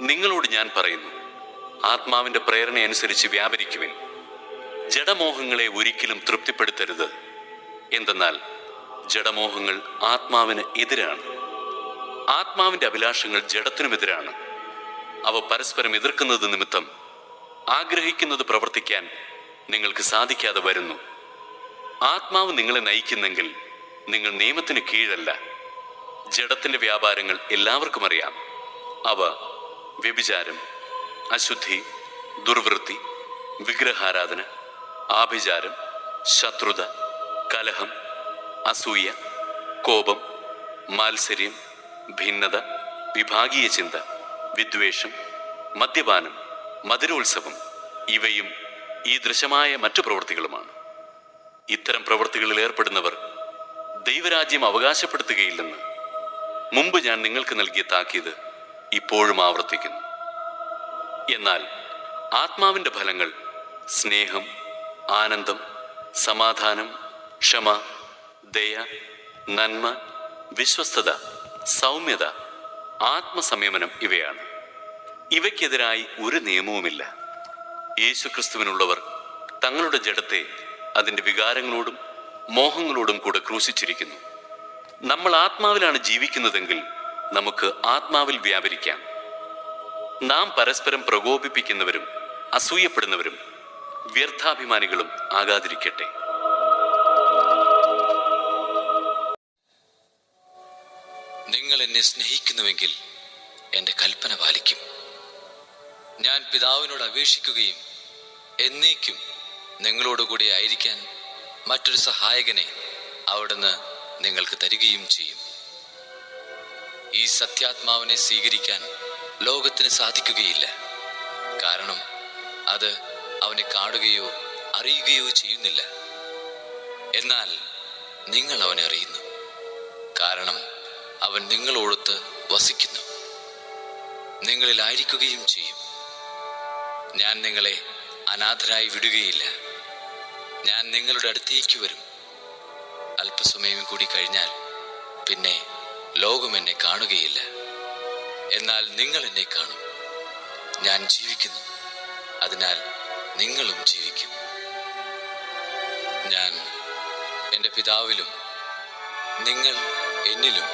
നിങ്ങളോട് ഞാൻ പറയുന്നു ആത്മാവിന്റെ പ്രേരണയനുസരിച്ച് വ്യാപരിക്കുവിൻ. ജഡമോഹങ്ങളെ ഒരിക്കലും തൃപ്തിപ്പെടുത്തരുത്. എന്തെന്നാൽ ജഡമോഹങ്ങൾ ആത്മാവിന് എതിരാണ്. ആത്മാവിന്റെ അഭിലാഷങ്ങൾ ജഡത്തിനുമെതിരാണ് അവ പരസ്പരം എതിർക്കുന്നത് നിമിത്തം ആഗ്രഹിക്കുന്നത് പ്രവർത്തിക്കാൻ നിങ്ങൾക്ക് സാധിക്കാതെ വരുന്നു. ആത്മാവ് നിങ്ങളെ നയിക്കുന്നെങ്കിൽ നിങ്ങൾ നിയമത്തിന് കീഴല്ല. ജഡത്തിന്റെ വ്യാപാരങ്ങൾ എല്ലാവർക്കും അറിയാം. അവ വ്യഭിചാരം അശുദ്ധി ദുർവൃത്തി വിഗ്രഹാരാധന ആഭിചാരം ശത്രുത കലഹം അസൂയ കോപം മാത്സര്യം ഭിന്നത വിഭാഗീയ ചിന്ത വിദ്വേഷം മദ്യപാനം മധുരോത്സവം ഇവയും ഈ ദൃശ്യമായ മറ്റു പ്രവൃത്തികളുമാണ്. ഇത്തരം പ്രവൃത്തികളിൽ ഏർപ്പെടുന്നവർ ദൈവരാജ്യം അവകാശപ്പെടുത്തുകയില്ലെന്ന് മുമ്പ് ഞാൻ നിങ്ങൾക്ക് നൽകിയ താക്കീത് ഇപ്പോഴും ആവർത്തിക്കുന്നു. എന്നാൽ ആത്മാവിന്റെ ഫലങ്ങൾ സ്നേഹം ആനന്ദം സമാധാനം ക്ഷമ ദയ നന്മ വിശ്വസ്തത സൗമ്യത ആത്മസംയമനം ഇവയാണ്. ഇവയ്ക്കെതിരായി ഒരു നിയമവുമില്ല. യേശുക്രിസ്തുവിനുള്ളവർ തങ്ങളുടെ ജഡത്തെ അതിന്റെ വികാരങ്ങളോടും മോഹങ്ങളോടും കൂടെ ക്രൂശിച്ചിരിക്കുന്നു. നമ്മൾ ആത്മാവിലാണ് ജീവിക്കുന്നതെങ്കിൽ നമുക്ക് ആത്മാവിൽ വ്യാപരിക്കാം. നാം പരസ്പരം പ്രകോപിപ്പിക്കുന്നവരും അസൂയപ്പെടുന്നവരും വ്യർത്ഥാഭിമാനികളും ആകാതിരിക്കട്ടെ. നിങ്ങൾ എന്നെ സ്നേഹിക്കുന്നുവെങ്കിൽ എന്റെ കൽപ്പന പാലിക്കും. ഞാൻ പിതാവിനോട് അപേക്ഷിക്കുകയും എന്നേക്കും നിങ്ങളോടുകൂടി ആയിരിക്കാൻ മറ്റൊരു സഹായകനെ അവിടുന്ന് നിങ്ങൾക്ക് തരികയും ചെയ്യും. ഈ സത്യാത്മാവിനെ സ്വീകരിക്കാൻ ലോകത്തിന് സാധിക്കുകയില്ല. കാരണം അത് അവനെ കാണുകയോ അറിയുകയോ ചെയ്യുന്നില്ല. എന്നാൽ നിങ്ങൾ അവനെ അറിയുന്നു. കാരണം അവൻ നിങ്ങളോടൊത്ത് വസിക്കുന്നു. നിങ്ങളിലായിരിക്കുകയും ചെയ്യും. ഞാൻ നിങ്ങളെ അനാഥരായി വിടുകയില്ല. ഞാൻ നിങ്ങളുടെ അടുത്തേക്ക് വരും. അല്പസമയം കൂടി കഴിഞ്ഞാൽ പിന്നെ ലോകം എന്നെ കാണുകയില്ല. എന്നാൽ നിങ്ങൾ എന്നെ കാണും. ഞാൻ ജീവിക്കുന്നു. അതിനാൽ നിങ്ങളും ജീവിക്കും. ഞാൻ എന്റെ പിതാവിലും നിങ്ങൾ എന്നിലും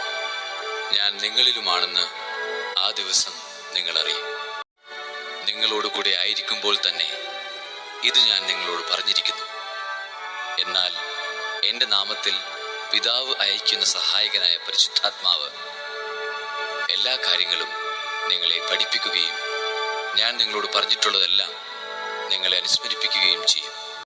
ഞാൻ നിങ്ങളിലുമാണെന്ന് ആ ദിവസം നിങ്ങളറിയും നിങ്ങളോടുകൂടെ ആയിരിക്കുമ്പോൾ തന്നെ ഇത് ഞാൻ നിങ്ങളോട് പറഞ്ഞിരിക്കുന്നു. എന്നാൽ എന്റെ നാമത്തിൽ പിതാവ് അയക്കുന്ന സഹായകനായ പരിശുദ്ധാത്മാവ് എല്ലാ കാര്യങ്ങളും നിങ്ങളെ പഠിപ്പിക്കുകയും ഞാൻ നിങ്ങളോട് പറഞ്ഞിട്ടുള്ളതെല്ലാം നിങ്ങളെ അനുസ്മരിപ്പിക്കുകയും ചെയ്യും.